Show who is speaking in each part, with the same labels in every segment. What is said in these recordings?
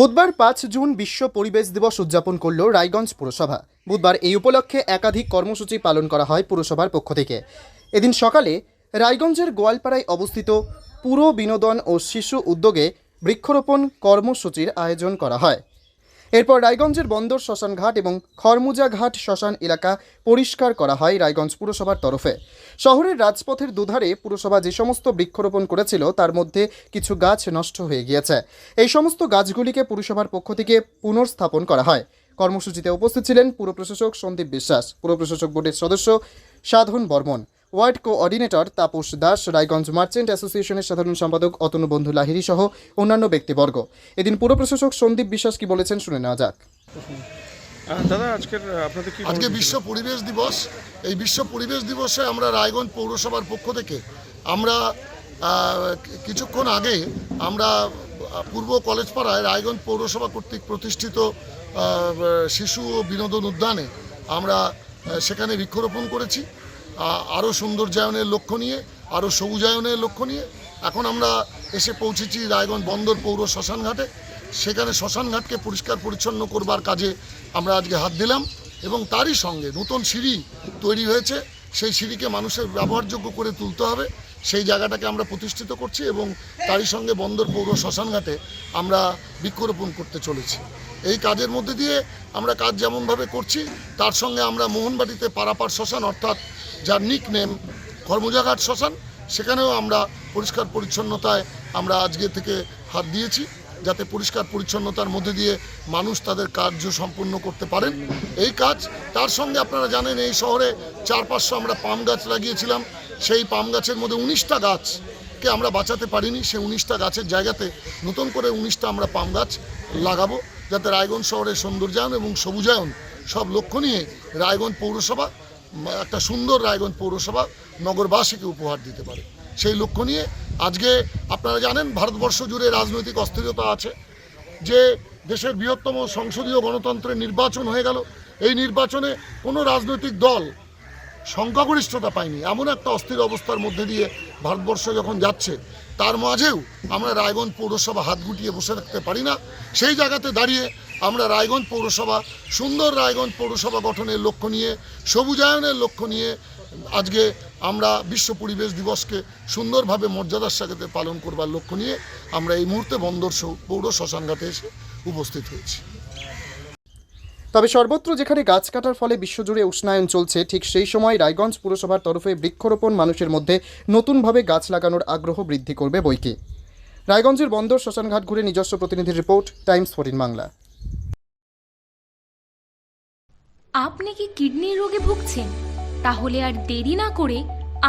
Speaker 1: বুধবার পাঁচ জুন বিশ্ব পরিবেশ দিবস উদযাপন করল রায়গঞ্জ পুরসভা। বুধবার এই উপলক্ষে একাধিক কর্মসূচি পালন করা হয় পুরসভার পক্ষ থেকে। এদিন সকালে রায়গঞ্জের গোয়ালপাড়ায় অবস্থিত পুরো বিনোদন ও শিশু উদ্যোগে বৃক্ষরোপণ কর্মসূচির আয়োজন করা হয়। এরপর রায়গঞ্জের বন্দর শ্মশান ঘাট এবং খরমুজা ঘাট শ্মশান এলাকা পরিষ্কার করা হয় রায়গঞ্জ পুরসভার তরফে। শহরের রাজপথের দুধারে পুরসভা যে সমস্ত বৃক্ষরোপণ করেছিল, তার মধ্যে কিছু গাছ নষ্ট হয়ে গিয়েছে। এই সমস্ত গাছগুলিকে পুরসভার পক্ষ থেকে পুনর্স্থাপন করা হয়। কর্মসূচিতে উপস্থিত ছিলেন পুর প্রশাসক সন্দীপ বিশ্বাস পুর প্রশাসক বোর্ডের সদস্য Sadhan Barman ward coordinator Tapas Das Raiganj merchant অ্যাসোসিয়েশনের সাধারণ সম্পাদক অতনু বন্ধু লাহিড়ী সহ অন্যান্য ব্যক্তিবর্গ। এদিন পুর প্রশাসক সন্দীপ বিশ্বাস কি বলেছেন শুনে নেওয়া যাক।
Speaker 2: দাদা আজকের আপনাদের কি
Speaker 3: আজকে বিশ্ব পরিবেশ দিবস। এই বিশ্ব পরিবেশ দিবসে আমরা রায়গঞ্জ পৌরসভার পক্ষ থেকে আমরা কিছুক্ষণ আগে আমরা পূর্ব কলেজ পাড়ায় রায়গঞ্জ পৌরসভা কর্তৃক প্রতিষ্ঠিত শিশু ও বিনোদন উদ্যানে আমরা সেখানে বৃক্ষরোপণ করেছি। আরও সৌন্দর্যায়নের লক্ষ্য নিয়ে আরও সবুজায়নের লক্ষ্য নিয়ে। এখন আমরা এসে পৌঁছেছি রায়গঞ্জ বন্দর পৌর শ্মশানঘাটে। সেখানে শ্মশানঘাটকে পরিষ্কার পরিচ্ছন্ন করবার কাজে আমরা আজকে হাত দিলাম এবং তারই সঙ্গে নতুন সিঁড়ি তৈরি হয়েছে। সেই সিঁড়িকে মানুষের ব্যবহারযোগ্য করে তুলতে হবে। সেই জায়গাটাকে আমরা প্রতিষ্ঠিত করছি এবং তারই সঙ্গে বন্দর পৌর শ্মশানঘাটে আমরা বৃক্ষরোপণ করতে চলেছি। এই কাজের মধ্যে দিয়ে আমরা কাজ যেমনভাবে করছি, তার সঙ্গে আমরা মোহনবাটিতে পারাপার শ্মশান, অর্থাৎ যার নিক নেম কর্মজাঘাট শ্মশান, সেখানেও আমরা পরিষ্কার পরিচ্ছন্নতায় আমরা আজকে থেকে হাত দিয়েছি, যাতে পরিষ্কার পরিচ্ছন্নতার মধ্যে দিয়ে মানুষ তাদের কার্য সম্পূর্ণ করতে পারেন। এই কাজ, তার সঙ্গে আপনারা জানেন এই শহরে চার পাঁচশো আমরা পাম গাছ লাগিয়েছিলাম, সেই পাম গাছের মধ্যে উনিশটা গাছকে আমরা বাঁচাতে পারিনি, সেই উনিশটা গাছের জায়গাতে নতুন করে উনিশটা আমরা পাম গাছ লাগাবো। যাতে রায়গঞ্জ শহরের সৌন্দর্যায়ন এবং সবুজায়ন সব লক্ষ্য নিয়ে রায়গঞ্জ পৌরসভা একটা সুন্দর রায়গঞ্জ পৌরসভা নগরবাসীকে উপহার দিতে পারে। সেই লক্ষ্য নিয়ে আজকে আপনারা জানেন ভারতবর্ষ জুড়ে রাজনৈতিক অস্থিরতা আছে, যে দেশের বৃহত্তম সংসদীয় গণতন্ত্রের নির্বাচন হয়ে গেল। এই নির্বাচনে কোনো রাজনৈতিক দল সংখ্যাগরিষ্ঠতা পায়নি। এমন একটা অস্থির অবস্থার মধ্যে দিয়ে ভারতবর্ষ যখন যাচ্ছে তার মাঝেও আমরা রায়গঞ্জ পৌরসভা হাত গুটিয়ে বসে রাখতে পারি না। সেই জায়গাতে দাঁড়িয়ে আমরা রায়গঞ্জ পৌরসভা, সুন্দর রায়গঞ্জ পৌরসভা গঠনের লক্ষ্য নিয়ে, সবুজায়নের লক্ষ্য নিয়ে আজকে আমরা বিশ্ব পরিবেশ দিবসকে সুন্দরভাবে মর্যাদার সাথে পালন করবার লক্ষ্য নিয়ে আমরা এই মুহূর্তে বন্দর পৌর শ্মশানঘাটে এসে উপস্থিত হয়েছি।
Speaker 1: তবে সর্বত্র যেখানে গাছ কাটার ফলে বিশ্বজুড়ে উষ্ণায়ন চলছে, ঠিক সেই সময় রায়গঞ্জ পুরসভার তরফে বৃক্ষরোপণ মানুষের মধ্যে নতুনভাবে গাছ লাগানোর আগ্রহ বৃদ্ধি করবে বইকে। রায়গঞ্জের বন্দর শ্মশানঘাট ঘুরে নিজস্ব প্রতিনিধির রিপোর্ট, টাইমস ফোর্টিন বাংলা।
Speaker 4: আপনি কি কিডনির রোগে ভুগছেন? তাহলে আর দেরি না করে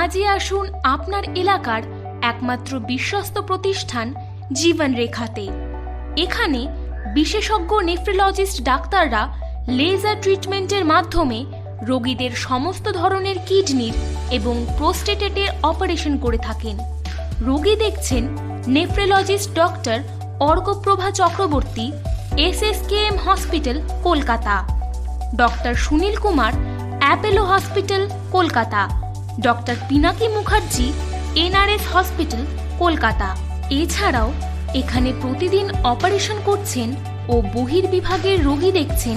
Speaker 4: আজই আসুন আপনার এলাকার একমাত্র বিশ্বস্ত প্রতিষ্ঠান জীবন রেখাতে এখানে বিশেষজ্ঞ নেফ্রোলজিস্ট ডাক্তাররা লেজার ট্রিটমেন্টের মাধ্যমে রোগীদের সমস্ত ধরনের কিডনির এবং প্রোস্টেটেটের অপারেশন করে থাকেন। রোগী দেখছেন nephrologist doctor Arkaprava Chakraborty S S K M hospital, Kolkata. Doctor Sunil Kumar, Apollo hospital, Kolkata. Doctor Pinaki Mukherjee, NRS hospital, Kolkata. এছাড়াও এখানে প্রতিদিন অপারেশন করছেন ও বহির্বিভাগের রোগী দেখছেন